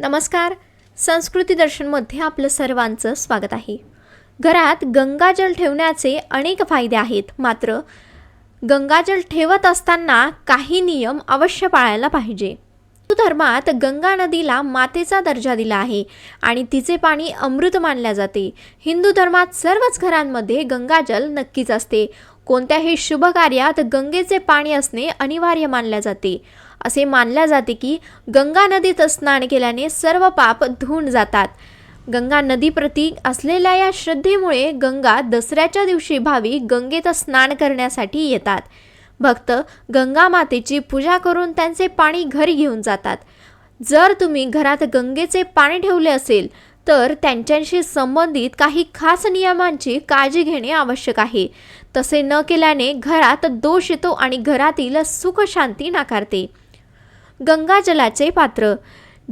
नमस्कार. संस्कृती दर्शनमध्ये आपलं सर्वांचं स्वागत आहे. घरात गंगाजल ठेवण्याचे अनेक फायदे आहेत मात्र गंगाजल ठेवत असताना काही नियम अवश्य पाळायला पाहिजे. हिंदू धर्मात गंगा नदीला मातेचा दर्जा दिला आहे आणि तिचे पाणी अमृत मानल्या जाते. हिंदू धर्मात सर्वच घरांमध्ये गंगाजल नक्कीच असते. कोणत्याही शुभ कार्यात गंगेचे पाणी असणे अनिवार्य मानल्या जाते. असे मानल्या जाते की गंगा नदीत स्नान केल्याने सर्व पाप धुवून जातात. गंगा नदीप्रती असलेल्या या श्रद्धेमुळे गंगा दसऱ्याच्या दिवशी भावी गंगेत स्नान करण्यासाठी येतात. भक्त गंगा मातेची पूजा करून त्यांचे पाणी घरी घेऊन जातात. जर तुम्ही घरात गंगेचे पाणी ठेवले असेल तर त्यांच्याशी संबंधित काही खास नियमांची काळजी घेणे आवश्यक आहे. तसे न केल्याने घरात दोष येतो आणि घरातील सुख शांती नाकारते. गंगाजलाचे पात्र.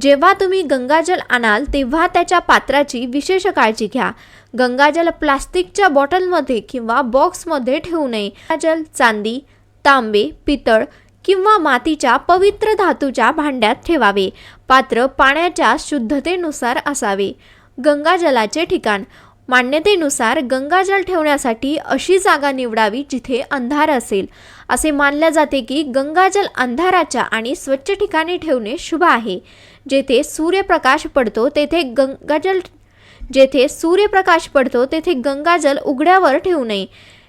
जेव्हा तुम्ही गंगाजल आणाल तेव्हा त्याच्या पात्राची विशेष काळजी घ्या. गंगाजल प्लास्टिकच्या बॉटलमध्ये किंवा बॉक्समध्ये ठेवू नये. गंगाजल चांदी तांबे पितळ किंवा मातीच्या पवित्र धातूच्या भांड्यात ठेवावे. पात्र पाण्याच्या शुद्धतेनुसार असावे. गंगाजलाचे ठिकाण. मान्यतेनुसार गंगाजल ठेवण्यासाठी अशी जागा निवडावी जिथे अंधार असेल. असे मानले जाते की गंगाजल अंधाराच्या आणि स्वच्छ ठिकाणी ठेवणे शुभ आहे. जेथे सूर्यप्रकाश पडतो तेथे गंगाजल जेथे सूर्यप्रकाश पडतो तेथे गंगाजल उघड्यावर ठेवू नये.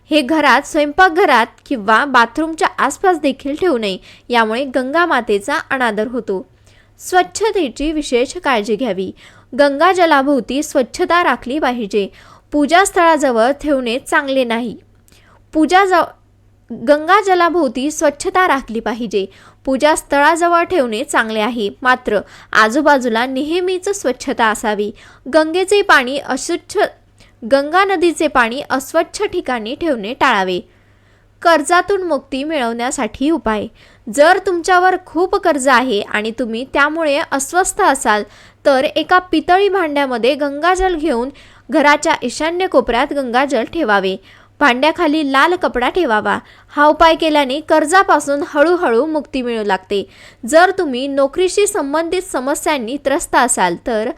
हे घरात स्वयंपाकघरात किंवा बाथरूमच्या आसपास देखील ठेवू नये. यामुळे गंगामातेचा अनादर होतो. स्वच्छतेची विशेष काळजी घ्यावी. गंगा जलाभोवती स्वच्छता राखली पाहिजे. पूजास्थळाजवळ ठेवणे चांगले नाही. पूजा ज गंगा जलाभोवती स्वच्छता राखली पाहिजे. पूजा स्थळाजवळ ठेवणे चांगले आहे. मात्र आजूबाजूला नेहमीच स्वच्छता असावी. गंगेचे पाणी अस्वच्छ गंगा नदीचे पाणी अस्वच्छ ठिकाणी ठेवणे टाळावे. कर्जातून मुक्ती मिळवण्यासाठी उपाय. जर तुमच्यावर खूप कर्ज आहे आणि तुम्ही त्यामुळे अस्वस्थ असाल तर एका पितळी भांड्यामध्ये गंगाजल घेऊन घराच्या ईशान्य कोपऱ्यात गंगाजल ठेवावे. भांड्याखाली लाल कपडा ठेवावा. हा उपाय केल्याने कर्जापासून हळूहळू मुक्ती मिळू लागते. जर तुम्ही नोकरीशी संबंधित समस्यांनी त्रस्त असाल तर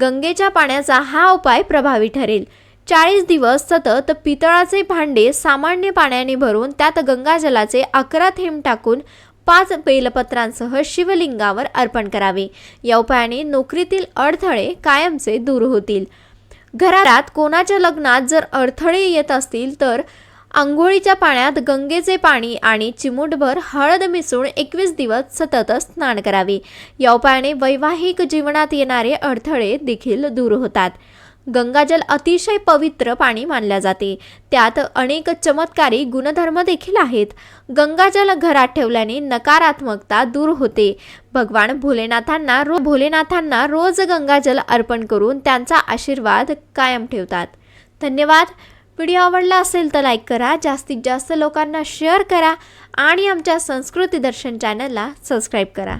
गंगेच्या पाण्याचा हा उपाय प्रभावी ठरेल. चाळीस दिवस सतत पितळाचे भांडे सामान्य पाण्याने भरून त्यात गंगाजलाचे अकरा थेंब टाकून पाच बेलपत्रांसह शिवलिंगावर अर्पण करावे. या उपायाने नोकरीतील अडथळे कायमचे दूर होतील. घरात कोणाच्या लग्नात जर अडथळे येत असतील तर आंघोळीच्या पाण्यात गंगेचे पाणी आणि चिमूटभर हळद मिसळून एकवीस दिवस सतत स्नान करावे. या उपायाने वैवाहिक जीवनात येणारे अडथळे देखील दूर होतात. गंगाजल अतिशय पवित्र पाणी मानल्या जाते. त्यात अनेक चमत्कारी गुणधर्म देखील आहेत. गंगाजल घरात ठेवल्याने नकारात्मकता दूर होते. भगवान भोलेनाथांना रो भोलेनाथांना रोज गंगाजल अर्पण करून त्यांचा आशीर्वाद कायम ठेवतात. धन्यवाद. व्हिडिओ आवडला असेल तर लाईक करा. जास्तीत जास्त लोकांना शेअर करा आणि आमच्या संस्कृती दर्शन चॅनलला सबस्क्राईब करा.